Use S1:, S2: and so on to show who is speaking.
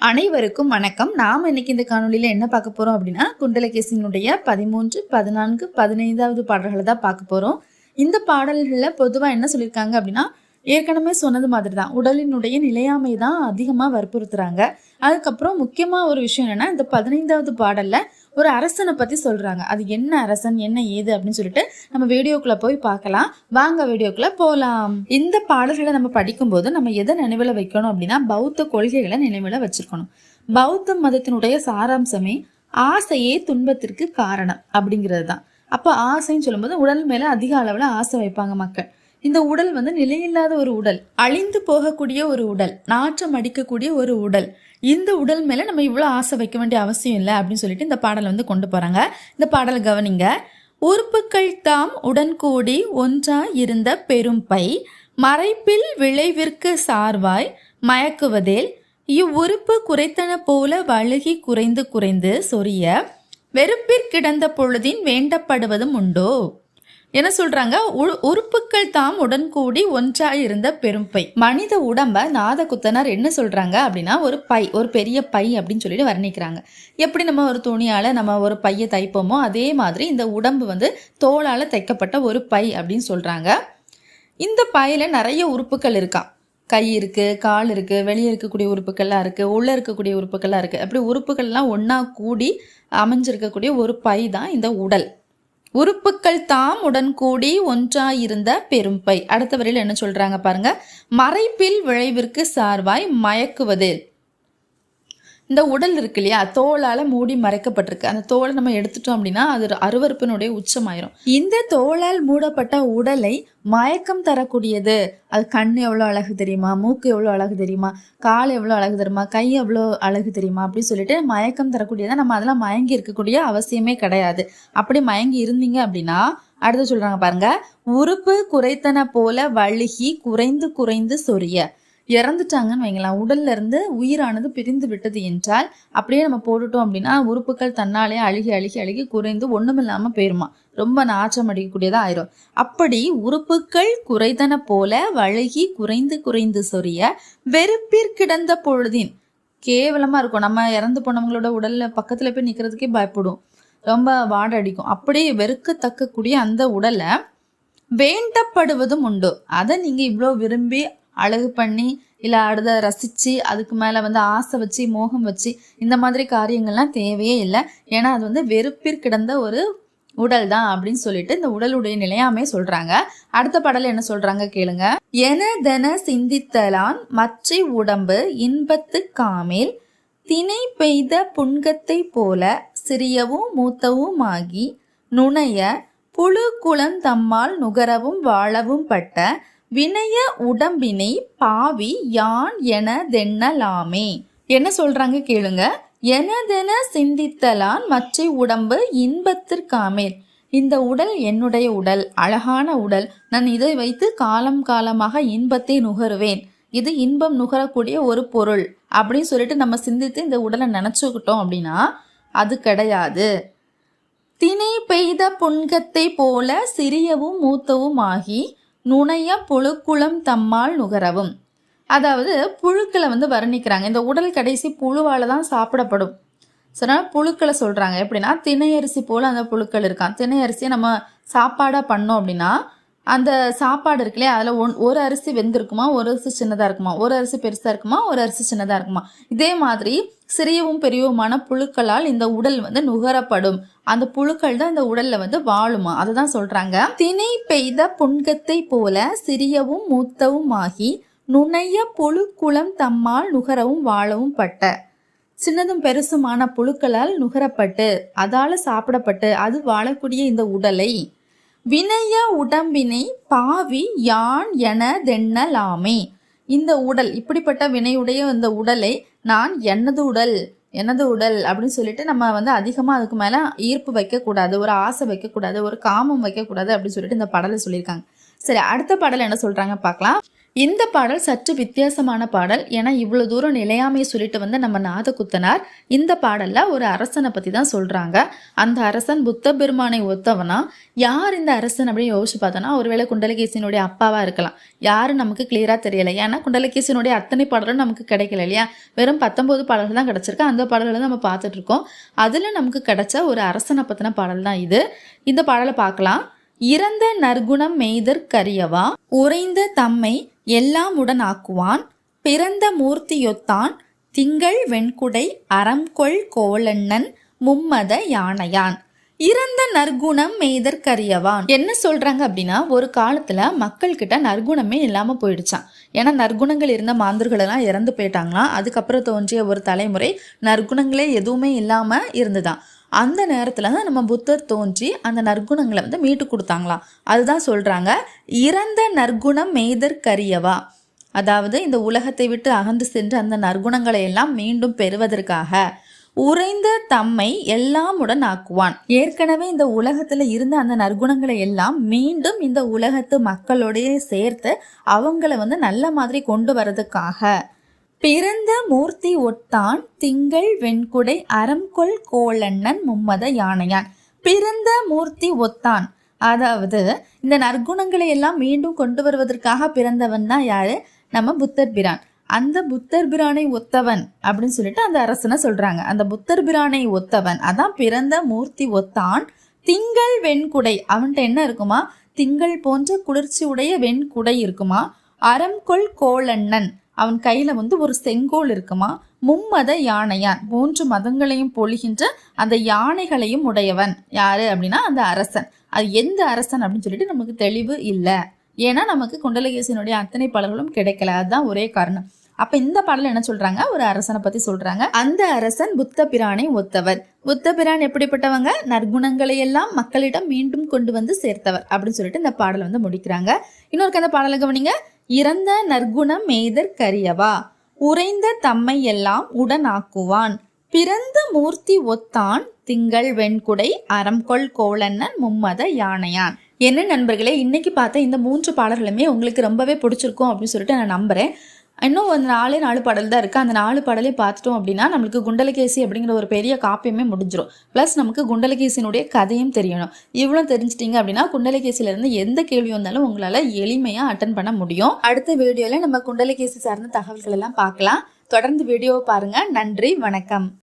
S1: அனைவருக்கும் வணக்கம். நாம் இன்னைக்கு இந்த காணொலியில் என்ன பார்க்க போகிறோம் அப்படின்னா குண்டலகேசினுடைய பதிமூன்று பதினான்கு பதினைந்தாவது பாடல்களை தான் பார்க்க போகிறோம் இந்த பாடல்களில் பொதுவாக என்ன சொல்லியிருக்காங்க அப்படின்னா ஏற்கனவே சொன்னது மாதிரி தான் உடலினுடைய நிலையாமை தான் அதிகமாக வற்புறுத்துறாங்க. அதுக்கப்புறம் முக்கியமாக ஒரு விஷயம் என்னென்னா இந்த பதினைந்தாவது பாடலில் ஒரு அரசனை பற்றி சொல்கிறாங்க அது என்ன அரசன் என்ன ஏது அப்படின்னு சொல்லிட்டு நம்ம வீடியோக்குள்ளே போய் பார்க்கலாம். வாங்க வீடியோக்குள்ளே போகலாம் இந்த பாடல்களை நம்ம படிக்கும்போது நம்ம எதை நினைவில் வைக்கணும் அப்படின்னா பௌத்த கொள்கைகளை நினைவில் வச்சிருக்கணும். பௌத்த மதத்தினுடைய சாராம்சமே ஆசையே துன்பத்திற்கு காரணம் அப்படிங்கிறது தான் அப்போ ஆசைன்னு சொல்லும்போது உடல் மேலே அதிக அளவில் ஆசை வைப்பாங்க மக்கள். இந்த உடல் வந்து நிலையில்லாத ஒரு உடல் அழிந்து போகக்கூடிய ஒரு உடல் நாற்றம் அடிக்கக்கூடிய ஒரு உடல். இந்த உடல் மேலே நம்ம இவ்வளோ ஆசை வைக்க வேண்டிய அவசியம் இல்லை அப்படின்னு சொல்லிட்டு இந்த பாடலை வந்து கொண்டு போகிறாங்க இந்த பாடலை கவனிங்க. உறுப்புக்கள் தாம் உடன்கூடி ஒன்றாய் இருந்த பெரும் பை மறைப்பில் விளைவிற்கு சார்வாய் மயக்குவதில் இவ்வுறுப்பு குறைத்தன போல வழுகி குறைந்து குறைந்து சொரிய வெறுப்பிற்கிடந்த பொழுதின் வேண்டப்படுவதும் உண்டோ? என்ன சொல்றாங்க? உறுப்புகள் உறுப்புக்கள் உடன் உடன்கூடி ஒன்றாய் இருந்த பெரும்பை. மனித உடம்ப நாதகுத்தனார் என்ன சொல்றாங்க அப்படின்னா ஒரு பை ஒரு பெரிய பை அப்படின்னு சொல்லிட்டு வர்ணிக்கிறாங்க. எப்படி நம்ம ஒரு துணியால நம்ம ஒரு பையை தைப்போமோ அதே மாதிரி இந்த உடம்பு வந்து தோளால தைக்கப்பட்ட ஒரு பை அப்படின்னு சொல்றாங்க. இந்த பையில நிறைய உறுப்புகள் இருக்காம் கை இருக்குது கால் இருக்குது வெளியே இருக்கக்கூடிய உறுப்புகள்லாம் இருக்குது உள்ளே இருக்கக்கூடிய உறுப்புகள்லாம் இருக்குது அப்படி உறுப்புகள்லாம் ஒன்றா கூடி அமைஞ்சிருக்கக்கூடிய ஒரு பை தான் இந்த உடல். உறுப்புக்கள் தாம் உடன் கூடி ஒன்றாயிருந்த பெரும்பை. அடுத்த வரையில் என்ன சொல்றாங்க பாருங்க. மறைப்பில் விளைவிற்கு சார்வாய் மயக்குவது. இந்த உடல் இருக்கு இல்லையா தோலால் மூடி மறைக்கப்பட்டிருக்கு. அந்த தோலை நம்ம எடுத்துட்டோம் அப்படின்னா அது ஒரு அருவருப்பினுடைய உச்சமாயிரும். இந்த தோலால் மூடப்பட்ட உடலை மயக்கம் தரக்கூடியது. அது கண் எவ்வளோ அழகு தெரியுமா? மூக்கு எவ்வளோ அழகு தெரியுமா? கால் எவ்வளோ அழகு தெரியுமா? கை எவ்வளோ அழகு தெரியுமா? அப்படின்னு சொல்லிட்டு மயக்கம் தரக்கூடியதை நம்ம அதெல்லாம் மயங்கி இருக்கக்கூடிய அவசியமே கிடையாது. அப்படி மயங்கி இருந்தீங்க அப்படின்னா அடுத்து சொல்றாங்க பாருங்க உறுப்பு குறைத்தன போல வழுகி குறைந்து குறைந்து சொரிய. இறந்துட்டாங்கன்னு வைங்களா உடல்ல இருந்து உயிரானது பிரிந்து விட்டது என்றால் அப்படியே நம்ம போட்டுட்டோம் அப்படின்னா உறுப்புகள் தன்னாலே அழுகி அழுகி அழுகி குறைந்து ஒண்ணுமில்லாம போயிருமா? ரொம்ப நாச்சம் அடிக்கக்கூடியதா ஆயிரும். அப்படி உறுப்புகள் குறைதன போல வழுகி குறைந்து குறைந்து சொரிய வெறுப்பிற்கிடந்த பொழுதின் கேவலமா இருக்கும். நம்ம இறந்து போனவங்களோட உடல்ல பக்கத்துல போய் நிக்கிறதுக்கே பயப்படும். ரொம்ப வாட அடிக்கும். அப்படியே வெறுக்கத்தக்கக்கூடிய அந்த உடலை வேண்டப்படுவதும் உண்டு. அதை நீங்க இவ்வளோ விரும்பி அழகு பண்ணி இல்லை அடுத்த ரசித்து அதுக்கு மேலே வந்து ஆசை வச்சு மோகம் வச்சு இந்த மாதிரி காரியங்கள்லாம் தேவையே இல்லை. ஏன்னா அது வந்து வெறுப்பிற் கிடந்த ஒரு உடல் தான் அப்படின்னு சொல்லிட்டு இந்த உடலுடைய நிலையாமே சொல்றாங்க. அடுத்த பாடல் என்ன சொல்றாங்க கேளுங்க. எனதென சிந்தித்தலான் மற்ற உடம்பு இன்பத்து காமேல் தினை பெய்த புண்கத்தை போல சிறியவும் மூத்தவும் ஆகி நுணைய புழு குளம் தம்மால் நுகரவும் வாழவும் பட்ட வினய உடம்பினை பாவி யான் எனதென்னலாமே என்ன சொல்றாங்க கேளுங்க. எனதென சிந்தித்தலான் மற்ற உடம்பு இன்பத்திற்காமேல் இந்த உடல் என்னுடைய உடல் அழகான உடல். நான் இதை வைத்து காலம் காலமாக இன்பத்தை நுகருவேன். இது இன்பம் நுகரக்கூடிய ஒரு பொருள் அப்படின்னு சொல்லிட்டு நம்ம சிந்தித்து இந்த உடலை நினச்சிக்கிட்டோம் அப்படின்னா அது கிடையாது. தினை பெய்த புண்கத்தை போல சிறியவும் மூத்தவும் ஆகி நுணைய புழுக்குளம் தம்மால் நுகரவும். அதாவது புழுக்களை வந்து வர்ணிக்கிறாங்க. இந்த உடல் கடைசி புழுவால் தான் சாப்பிடப்படும். ஸோ புழுக்களை சொல்கிறாங்க எப்படின்னா திணையரிசி போல் அந்த புழுக்கள் இருக்கான். திணை அரிசியை நம்ம சாப்பாடாக பண்ணோம் அப்படின்னா அந்த சாப்பாடு இருக்கு இல்லையா அதில் ஒன் ஒரு அரிசி வெந்திருக்குமா ஒரு அரிசி சின்னதாக இருக்குமா ஒரு அரிசி பெருசாக இருக்குமா ஒரு அரிசி சின்னதாக இருக்குமா? இதே மாதிரி சிறியவும் பெரியவுமான புழுக்களால் இந்த உடல் வந்து நுகரப்படும். அந்த புழுக்கள் தான் இந்த உடல்ல வந்து வாழுமா? அதுதான் சொல்றாங்க. திணை பெய்த புண்கத்தை போல சிறியவும் மூத்தவும் ஆகி நுணைய புழுக்குளம் தம்மால் நுகரவும் வாழவும் பட்ட. சின்னதும் பெருசுமான புழுக்களால் நுகரப்பட்டு அதால சாப்பிடப்பட்டு அது வாழக்கூடிய இந்த உடலை வினைய உடம்பினை பாவி யான் என தென்னலாமே. இந்த உடல் இப்படிப்பட்ட வினையுடைய இந்த உடலை நான் எனது உடல் எனது உடல் அப்படின்னு சொல்லிட்டு நம்ம வந்து அதிகமாக அதுக்கு மேலே ஈர்ப்பு வைக்கக்கூடாது ஒரு ஆசை வைக்கக்கூடாது ஒரு காமம் வைக்கக்கூடாது அப்படின்னு சொல்லிட்டு இந்த பாடலை சொல்லியிருக்காங்க. சரி அடுத்த பாடல் என்ன சொல்கிறாங்க பார்க்கலாம். இந்த பாடல் சற்று வித்தியாசமான பாடல் ஏன்னா இவ்வளோ தூரம் நிலையாமையை சொல்லிட்டு வந்த நம்ம நாதகுத்தனார் இந்த பாடலில் ஒரு அரசனை பற்றி தான் சொல்கிறாங்க அந்த அரசன் புத்த பெருமானை ஒத்தவனா? யார் இந்த அரசன் அப்படின்னு யோசிச்சு பார்த்தோன்னா ஒருவேளை குண்டலகேசினுடைய அப்பாவாக இருக்கலாம். யாரும் நமக்கு கிளியராக தெரியலை. ஏன்னா குண்டலகேசினுடைய அத்தனை பாடலும் நமக்கு கிடைக்கல இல்லையா? வெறும் பத்தொம்போது பாடல்கள் தான் கிடச்சிருக்கு. அந்த பாடல்களை நம்ம பார்த்துட்டு இருக்கோம். அதில் நமக்கு கிடைச்ச ஒரு அரசனை பற்றின பாடல் தான் இது. இந்த பாடலை பார்க்கலாம். இறந்த நற்குணம் மெய்தற் கரியவா உறைந்த தம்மை எல்லாம் உடனாக்குவான். பிறந்த மூர்த்தியொத்தான் திங்கள் வெண்குடை அறம்கொள் கோலண்ணன் மும்மத யானையான். இறந்த நற்குணம் மேய்தற்கரியவான். என்ன சொல்றாங்க அப்படின்னா ஒரு காலத்துல மக்கள்கிட்ட நற்குணமே இல்லாம போயிடுச்சான் ஏன்னா நற்குணங்கள் இருந்த மாந்தர்கள் எல்லாம் இறந்து போயிட்டாங்களாம். அதுக்கப்புறம் தோன்றிய ஒரு தலைமுறை நற்குணங்களே எதுவுமே இல்லாம இருந்துதான். அந்த நேரத்தில் தான் நம்ம புத்தர் தோன்றி அந்த நற்குணங்களை வந்து மீட்டு கொடுத்தாங்களாம். அதுதான் சொல்கிறாங்க இறந்த நற்குணம் மெய்தற்கரியவா அதாவது இந்த உலகத்தை விட்டு அகன்று சென்று அந்த நற்குணங்களை எல்லாம் மீண்டும் பெறுவதற்காக உறைந்த தம்மை எல்லாமுடன் ஆக்குவான். ஏற்கனவே இந்த உலகத்துல இருந்த அந்த நற்குணங்களை எல்லாம் மீண்டும் இந்த உலகத்து மக்களோடய சேர்த்து அவங்கள வந்து நல்ல மாதிரி கொண்டு வரதுக்காக பிறந்த மூர்த்தி ஒட்டான் திங்கள் வெண்குடை அறம்கொள் கோலண்ணன் மும்மத யானையான். பிறந்த மூர்த்தி ஒத்தான் அதாவது இந்த நற்குணங்களை எல்லாம் மீண்டும் கொண்டு வருவதற்காக பிறந்தவன் தான் யாரு? நம்ம புத்தர் பிரான். அந்த புத்தர் பிரானை ஒத்தவன் அப்படின்னு சொல்லிட்டு அந்த அரசனை சொல்றாங்க. அந்த புத்தர் பிரானை ஒத்தவன். அதான் பிறந்த மூர்த்தி ஒத்தான் திங்கள் வெண்குடை. அவன்கிட்ட என்ன இருக்குமா? திங்கள் போன்ற குளிர்ச்சி உடைய வெண்குடை இருக்குமா? அறம்கொள் கோலண்ணன். அவன் கையில் வந்து ஒரு செங்கோல் இருக்குமா? மும்மத யானையான். மூன்று மதங்களையும் பொழிகின்ற அந்த யானைகளையும் உடையவன். யாரு அப்படின்னா அந்த அரசன். அது எந்த அரசன் அப்படின்னு சொல்லிட்டு நமக்கு தெளிவு இல்லை. ஏன்னா நமக்கு குண்டலகேசனுடைய அத்தனை பாடல்களும் கிடைக்கல. அதுதான் ஒரே காரணம். அப்ப இந்த பாடல என்ன சொல்றாங்க? ஒரு அரசனை பத்தி சொல்றாங்க. அந்த அரசன் புத்த பிரானை ஒத்தவர் புத்த பிரான் எப்படிப்பட்டவங்க? நற்குணங்களை எல்லாம் மக்களிடம் மீண்டும் கொண்டு வந்து சேர்த்தவர் அப்படின்னு சொல்லிட்டு இந்த பாடலை வந்து முடிக்கிறாங்க. இன்னொரு அந்த பாடலை கவனிங்க. இறந்த நற்குணம் மேதர் கரியவா உறைந்த தம்மை எல்லாம் உடனாக்குவான். பிறந்த மூர்த்தி ஒத்தான் திங்கள் வெண்குடை அறம்கொள் கோளன்னன் மும்மத யானையான். என்ன நண்பர்களே இன்னைக்கு பார்த்த இந்த மூன்று பாடல்களுமே உங்களுக்கு ரொம்பவே பிடிச்சிருக்கும் அப்படின்னு சொல்லிட்டு நான் நம்புறேன். இன்னும் அந்த நாலே நாலு பாடல் தான் இருக்குது அந்த நாலு பாடலே பார்த்துட்டோம் அப்படின்னா நம்மளுக்கு குண்டலகேசி அப்படிங்கிற ஒரு பெரிய காப்பியமே முடிஞ்சிடும் ப்ளஸ் நமக்கு குண்டலகேசினுடைய கதையும் தெரியணும். இவ்வளோ தெரிஞ்சிட்டிங்க அப்படின்னா குண்டலகேசியிலேருந்து எந்த கேள்வி வந்தாலும் உங்களால் எளிமையாக அட்டன் பண்ண முடியும். அடுத்த வீடியோவில் நம்ம குண்டலகேசி சார்ந்த தகவல்கள் எல்லாம் பார்க்கலாம். தொடர்ந்து வீடியோவை பாருங்கள் நன்றி வணக்கம்.